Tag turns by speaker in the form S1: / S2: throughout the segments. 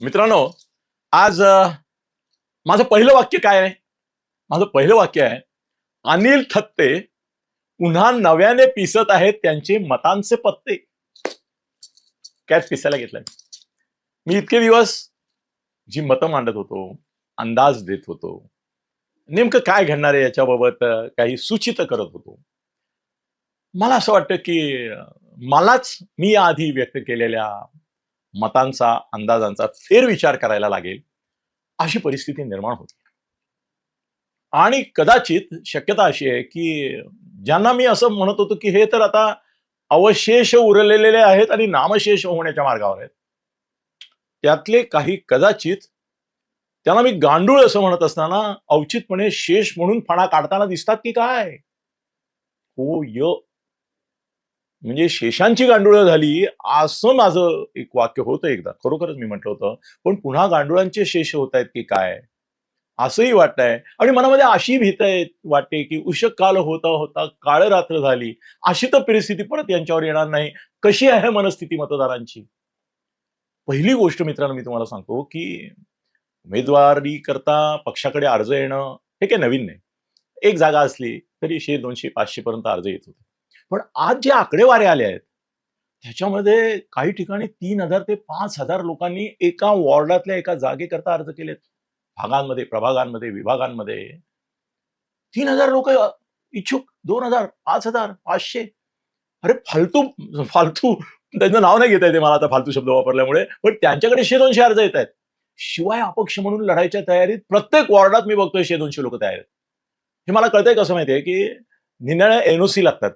S1: मित्रांनो आज माझं पहिलं वाक्य काय आहे? माझं पहिलं वाक्य आहे अनिल थत्ते पुन्हा नव्याने पिसत आहेत त्यांचे मतांचे पत्ते. कॅच पिसायला घेतलाय? मी इतके दिवस जी मतं मांडत होतो अंदाज देत होतो नेमकं काय घडणार आहे याच्याबाबत काही सूचित करत होतो. मला असं वाटतं की मलाच मी आधी व्यक्त केलेल्या मतांचा अंदाजांचा फेरविचार करायला लागेल अशी परिस्थिती निर्माण होती. आणि कदाचित शक्यता अशी आहे की ज्यांना मी असं म्हणत होतो की हे तर आता अवशेष उरलेले आहेत आणि नामशेष होण्याच्या मार्गावर आहेत. त्यातले काही कदाचित त्यांना मी गांडूळ असं म्हणत असताना औचितपणे शेष म्हणून फणा काढताना दिसतात की काय? हो य म्हणजे शेषांची गांडुळं झाली असं माझं एक वाक्य होतं एकदा. खरोखरच मी म्हटलं होतं पण पुन्हा गांडुळांचे शेष होत आहेत की काय? असंही वाटतंय. आणि मनामध्ये अशी भीत आहे वाटते की उषक काल होता होता काळ रात्र झाली. अशी तर परिस्थिती परत यांच्यावर येणार नाही. कशी आहे मनस्थिती मतदारांची? पहिली गोष्ट मित्रांनो मी तुम्हाला सांगतो की उमेदवारी करता पक्षाकडे अर्ज येणं हे काही नवीन नाही. एक जागा असली तरी शे दोनशे पाचशे पर्यंत अर्ज येत होते. पण आज जे आकडेवारे आले आहेत त्याच्यामध्ये काही ठिकाणी तीन हजार ते पाच हजार लोकांनी एका वॉर्डातल्या एका जागेकरता अर्ज केलेत. भागांमध्ये प्रभागांमध्ये विभागांमध्ये. तीन हजार लोक इच्छुक दोन हजार पाच हजार पाचशे. अरे फालतू फालतू त्यांचं नाव नाही घेता येते मला आता फालतू शब्द वापरल्यामुळे पण त्यांच्याकडे शे दोनशे अर्ज येत आहेत. शिवाय अपक्ष म्हणून लढायच्या तयारीत प्रत्येक वॉर्डात मी बघतोय शे दोनशे लोक तयार आहेत. हे मला कळतंय कसं माहितीये की निनाळ्या एनओसी लागतात.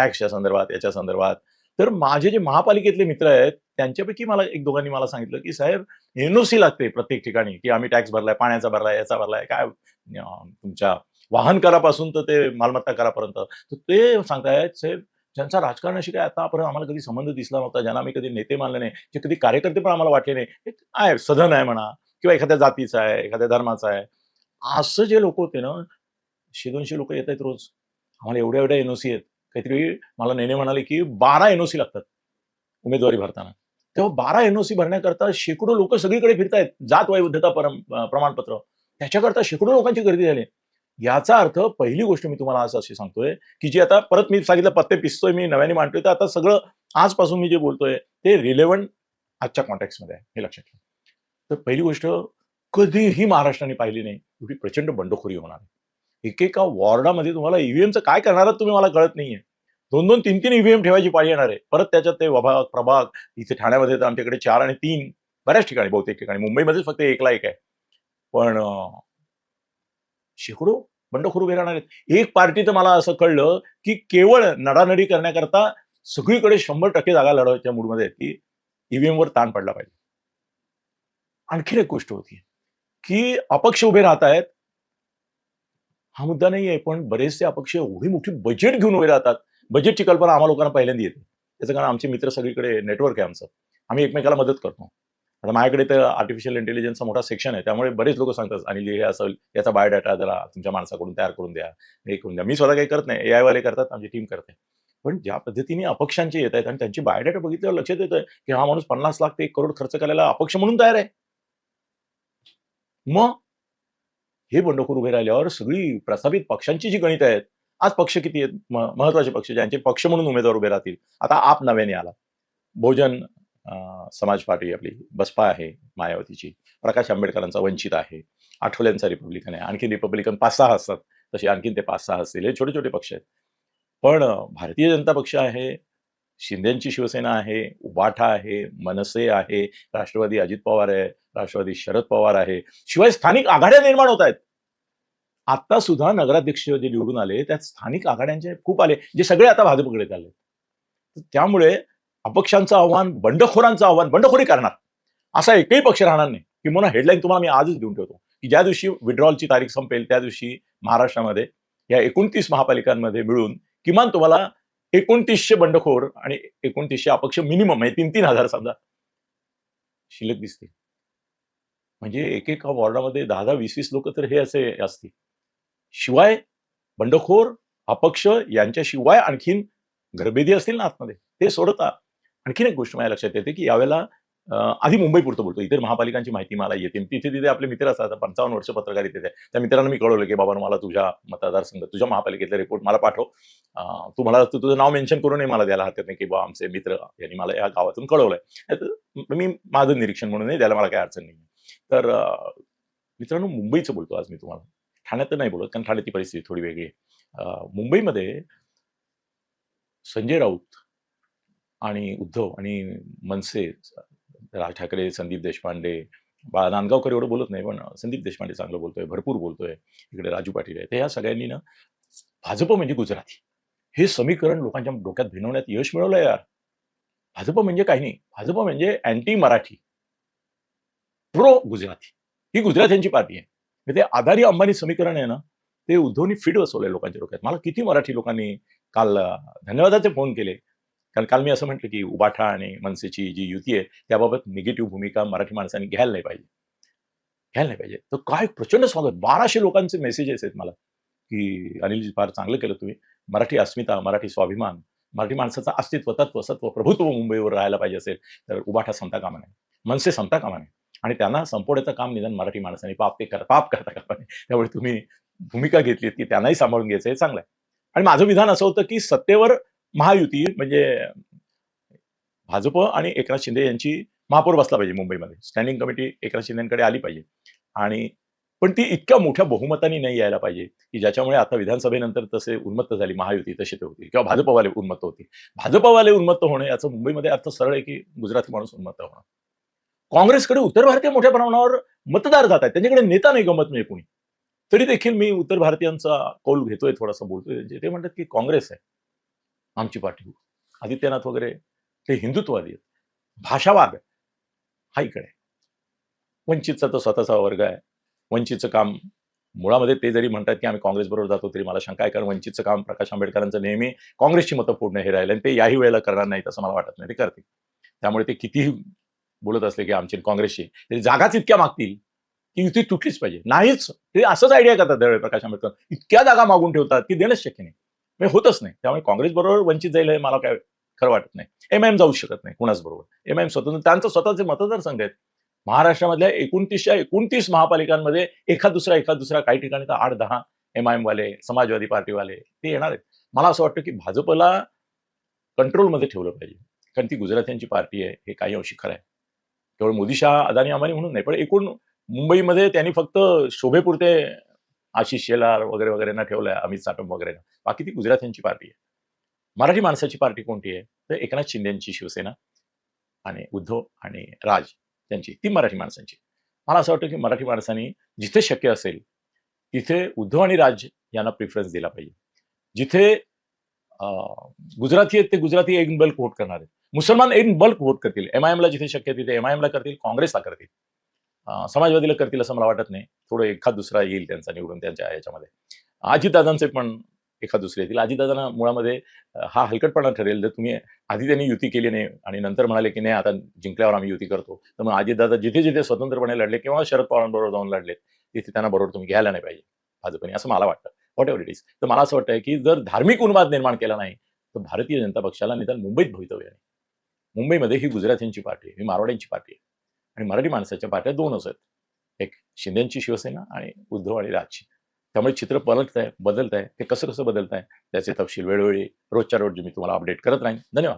S1: टॅक्सच्या संदर्भात याच्या संदर्भात. तर माझे जे महापालिकेतले मित्र आहेत त्यांच्यापैकी मला एक दोघांनी मला सांगितलं की साहेब एनओसी लागते प्रत्येक ठिकाणी की आम्ही टॅक्स भरलाय पाण्याचा भरलाय याचा भरलाय काय तुमच्या वाहन करापासून तर ते मालमत्ता करापर्यंत. तर ते सांगतायत साहेब ज्यांचा राजकारणाशी काय आतापर्यंत आम्हाला कधी संबंध दिसला नव्हता ज्यांना आम्ही कधी नेते मानले नाही जे कधी कार्यकर्ते पण आम्हाला वाटले नाही हे आहे सधन आहे म्हणा किंवा एखाद्या जातीचा आहे एखाद्या धर्माचा आहे. असं जे लोक होते ना शे दोनशे लोक येत आहेत रोज. आम्हाला एवढ्या एवढ्या एनओसी आहेत. काहीतरी मला नेने म्हणाले की बारा एनओसी लागतात उमेदवारी भरताना. तेव्हा बारा एनओसी भरण्याकरता शेकडो लोक सगळीकडे फिरतायत. जात वैविध्यता परम प्रमाणपत्र. त्याच्याकरता शेकडो लोकांची गर्दी झाली. याचा अर्थ पहिली गोष्ट मी तुम्हाला आज अशी सांगतोय की जी आता परत मी सांगितलं पत्ते पिसतोय मी नव्याने मांडतोय. तर आता सगळं आजपासून मी जे बोलतोय ते रिलेव्हंट आजच्या कॉन्टॅक्टमध्ये आहे. हे लक्षात ठेवा. तर पहिली गोष्ट कधीही महाराष्ट्राने पाहिली नाही. एवढी प्रचंड बंडखोरी होणार आहे. एकेका वॉर्डामध्ये तुम्हाला ईव्हीएमचं काय करणार तुम्ही मला कळत नाहीये. दोन दोन तीन तीन ईव्हीएम ठेवायची पाळी येणार आहे. परत त्याच्यात ते वभाग प्रभाग इथे ठाण्यामध्ये तर आमच्याकडे चार आणि तीन बऱ्याच ठिकाणी बहुतेक ठिकाणी. मुंबईमध्येच फक्त एकला एक आहे. पण शेकडो बंडखोर उभे राहणार आहेत. एक पार्टी तर मला असं कळलं की केवळ नडानडी करण्याकरता सगळीकडे शंभर टक्के जागा लढवायच्या मूडमध्ये आहेत की ईव्हीएम वर ताण पडला पाहिजे. आणखीन एक गोष्ट होती की अपक्ष उभे राहत आहेत हा मुद्दा नाही आहे पण बरेचसे अपक्ष एवढी मोठी बजेट घेऊन उभे राहतात. बजेटची कल्पना आम्हा लोकांना पहिल्यांदा येते. त्याचं कारण आमचे मित्र सगळीकडे नेटवर्क आहे आमचं. आम्ही एकमेकाला मदत करतो. आता माझ्याकडे तर आर्टिफिशियल इंटेलिजन्सचा मोठा सेक्शन आहे. त्यामुळे बरेच लोक सांगतात आणि हे असं याचा बायोडाटा जरा तुमच्या माणसाकडून तयार करून द्या हे करून द्या. मी स्वतः काही करत नाही. एआयवाले करतात आमची टीम करते. पण ज्या पद्धतीने अपक्षांचे येत आहेत आणि त्यांची बायोडाटा बघितल्यावर लक्षात येतं की हा माणूस पन्नास लाख ते एक करोड खर्च करायला अपक्ष म्हणून तयार आहे. मग हे बंडखोर उभे राहिल्यावर सगळी प्रस्थापित पक्षांची जी गणित आहेत आज पक्ष किती आहेत? महत्त्वाचे पक्ष ज्यांचे पक्ष म्हणून उमेदवार उभे राहतील. आता आप नव्याने आला. बहुजन समाज पार्टी आपली बसपा आहे मायावतीची. प्रकाश आंबेडकरांचा वंचित आहे. आठवल्यांचा रिपब्लिकन आहे. आणखी रिपब्लिकन पाच सहा असतात. तसे आणखीन ते पाच सहा असतील. हे छोटे छोटे पक्ष आहेत. पण भारतीय जनता पक्ष आहे शिंदेची शिवसेना आहे उबाठा आहे मनसे आहे राष्ट्रवादी अजित पवार आहे राष्ट्रवादी शरद पवार आहे. शिवाय स्थानिक आघाड्या निर्माण होत आहेत. आता सुद्धा नगराध्यक्ष जे निवडून आले त्यात स्थानिक आघाड्यांचे खूप आले जे सगळे आता भाजपकडे चालले तर त्यामुळे अपक्षांचं आव्हान बंडखोरांचं आव्हान बंडखोरी करणार. असा एकही पक्ष राहणार नाही. किंवा हेडलाईन तुम्हाला मी आजच देऊन ठेवतो. की ज्या दिवशी विड्रॉलची तारीख संपेल त्या दिवशी महाराष्ट्रामध्ये या एकोणतीस महापालिकांमध्ये मिळून किमान तुम्हाला एकोणतीसशे बंडखोर आणि एकोणतीसशे अपक्ष मिनिमम आहे तीन तीन हजार समजा. शिल्लक दिसते. म्हणजे एकेका वॉर्डामध्ये दहा दहा वीस वीस लोक तर हे असे असतील. शिवाय बंडखोर अपक्ष यांच्याशिवाय आणखीन घरभेदी असतील ना आतमध्ये? ते सोडता. आणखीन एक गोष्ट माझ्या लक्षात येते की यावेळेला आधी मुंबई पुरतं बोलतो. इतर महापालिकांची माहिती मला येते. तिथे तिथे आपले मित्र असतात. पंचावन्न वर्ष पत्रकार आहे त्या मित्रांना मी कळवलं की बाबा मला तुझ्या मतदारसंघ तुझ्या महापालिकेतला रिपोर्ट मला पाठव. तू मला तू तुझं नाव मेन्शन करूनही मला द्यायला हरकत नाही की बाबा आमचे मित्र यांनी मला या गावातून कळवलंय. मी माझं निरीक्षण म्हणूनही द्यायला मला काही अडचण नाही तर मित्रांनो मुंबईचं बोलतो आज मी तुम्हाला. ठाण्यात तर नाही बोलत कारण ठाण्याची परिस्थिती थोडी वेगळी आहे. मुंबईमध्ये संजय राऊत आणि उद्धव आणि मनसे राज ठाकरे संदीप देशपांडे. बा नांदगावकर एवढं बोलत नाही पण संदीप देशपांडे चांगलं बोलतोय भरपूर बोलतोय. इकडे राजू पाटील आहे तर या सगळ्यांनी ना भाजप म्हणजे गुजराती. हे समीकरण लोकांच्या डोक्यात भिनवण्यात यश मिळवलंय यार. भाजप म्हणजे काही नाही. भाजप म्हणजे अँटी मराठी प्रो गुजराती ही गुजरात्यांची पार्टी आहे. म्हणजे ते आधारी अंबानी समीकरण आहे ना ते उद्धवनी फिट बसवलंय लोकांच्या डोक्यात. मला किती मराठी लोकांनी काल धन्यवादाचे फोन केले. कारण काल मी असं म्हटलं की उबाठा आणि मनसेची जी युती आहे त्याबाबत निगेटिव्ह भूमिका मराठी माणसांनी घ्यायला नाही पाहिजे. घ्यायला नाही पाहिजे. तर काय प्रचंड स्वागत. बाराशे लोकांचे मेसेजेस आहेत मला. की अनिलजी फार चांगलं केलं तुम्ही. मराठी अस्मिता मराठी स्वाभिमान मराठी माणसाचं अस्तित्व तत्व सत्व प्रभुत्व मुंबईवर राहायला पाहिजे असेल तर उबाठा संता कामा नाही मनसे संता कामा नाही आणि त्यांना संपवण्याचं काम निदान मराठी माणसाने पाप ते करा पाप करता कामा नाही त्यामुळे तुम्ही भूमिका घेतलीत की त्यांनाही सांभाळून घ्यायचं हे चांगलं आहे. आणि माझं विधान असं होतं की सत्तेवर महायुती म्हणजे भाजप आणि एकनाथ शिंदे यांची महापौर बसला पाहिजे मुंबईमध्ये. स्टँडिंग कमिटी एकनाथ शिंदेकडे आली पाहिजे. आणि पण ती इतक्या मोठ्या बहुमताने नाही यायला पाहिजे की ज्याच्यामुळे आता विधानसभेनंतर तसे उन्मत्त झाली महायुती तशी ते होती किंवा भाजपवाले उन्मत्त होती. भाजपवाले उन्मत्त होणे याचं मुंबईमध्ये अर्थ सरळ आहे की गुजराती माणूस उन्मत्त होणं काँग्रेसकडे उत्तर भारतीय मोठ्या प्रमाणावर मतदार जात आहेत त्यांच्याकडे नेता नाही गमत म्हणजे कुणी. तरी देखील मी उत्तर भारतीयांचा कौल घेतोय थोडासा बोलतोय त्यांचे. ते म्हणतात की काँग्रेस आहे. आमची पार्टी आदित्यनाथ वगैरे ते हिंदुत्ववादी आहेत. भाषावाद हा इकडे. आहे. वंचितचा तो स्वतःचा वर्ग आहे. वंचितचं काम मुळामध्ये ते जरी म्हणतात की आम्ही काँग्रेसबरोबर जातो तरी मला शंका आहे. कारण वंचितचं काम प्रकाश आंबेडकरांचं नेहमी काँग्रेसची मतं पूर्ण हे राहिलं आणि ते याही वेळेला करणार नाहीत असं मला वाटत नाही. ते करतील. त्यामुळे ते कितीही बोलत असले की आमची काँग्रेसची तरी जागाच इतक्या मागतील की युती तुटलीच पाहिजे. नाहीच. ते असंच आयडिया करतात दरवेळी प्रकाश आंबेडकर. इतक्या जागा मागून ठेवतात की देणंच शक्य नाही. म्हणजे होतच नाही. त्यामुळे काँग्रेस बरोबर वंचित जाईल हे मला काय खरं वाटत नाही. एम आय एम जाऊ शकत नाही कुणाच बरोबर. एम आय एम स्वतंत्र त्यांचं स्वतःचे मतदारसंघ आहेत. महाराष्ट्रामधल्या एकोणतीसच्या एकोणतीस महापालिकांमध्ये एखाद दुसरा एखाद दुसरा काही ठिकाणी तर आठ दहा एम आय एमवाले समाजवादी पार्टीवाले ते येणार आहेत. मला असं वाटतं की भाजपला कंट्रोलमध्ये ठेवलं पाहिजे. कारण ती गुजरात्यांची पार्टी आहे हे काही अंशी खरं आहे. केवळ मोदी शहा अदानी अंबानी म्हणून नाही पण एकूण मुंबईमध्ये त्यांनी फक्त शोभेपुरते आशिष शेलार वगैरे वगैरेंना ठेवलंय अमित साटम वगैरे. बाकी ती गुजरात्यांची पार्टी आहे. मराठी माणसाची पार्टी कोणती आहे? तर एकनाथ शिंदेची शिवसेना आणि उद्धव आणि राज त्यांची ती मराठी माणसांची. मला असं वाटतं की मराठी माणसांनी जिथे शक्य असेल तिथे उद्धव आणि राज यांना प्रिफरन्स दिला पाहिजे. जिथे अं, गुजराती आहेत ते गुजराती एक बल्क व्होट करणार आहेत. मुसलमान एक बल्क व्होट करतील. एम आय एमला जिथे शक्य तिथे एम आय एमला करतील काँग्रेसला करतील. समाजवादीला करतील असं मला वाटत नाही. थोडं एखाद दुसरा येईल त्यांचा निवडून त्यांच्या याच्यामध्ये अजितदादांचे पण एखाद दुसरे येतील. अजितदादांना मुळामध्ये हा हलकटपणा ठरेल. जर तुम्ही आधी त्यांनी युती केली नाही आणि नंतर म्हणाले की नाही आता जिंकल्यावर आम्ही युती करतो तर मग अजितदादा जिथे जिथे स्वतंत्रपणे लढले किंवा शरद पवारांबरोबर जाऊन लढले तिथे त्यांना बरोबर तुम्ही घ्यायला नाही पाहिजे भाजपने असं मला वाटतं. व्हॉट एव्हर इट इज तर मला असं वाटतं की जर धार्मिक उन्माद निर्माण केला नाही तर भारतीय जनता पक्षाला निदान मुंबईत भवितव्य नाही मुंबईमध्ये ही गुजरातींची पार्टी आहे ही मारवाड्यांची पार्टी आहे. आणि मराठी माणसाच्या पार्ट्या दोनच आहेत. एक शिंदेची शिवसेना आणि उद्धव आणि राजची त्यामुळे चित्र पलटत आहे बदलत आहे ते कसं कसं बदलत आहे त्याचे तपशील वेळोवेळी रोजच्या रोज मी तुम्हाला अपडेट करत राहीन. धन्यवाद.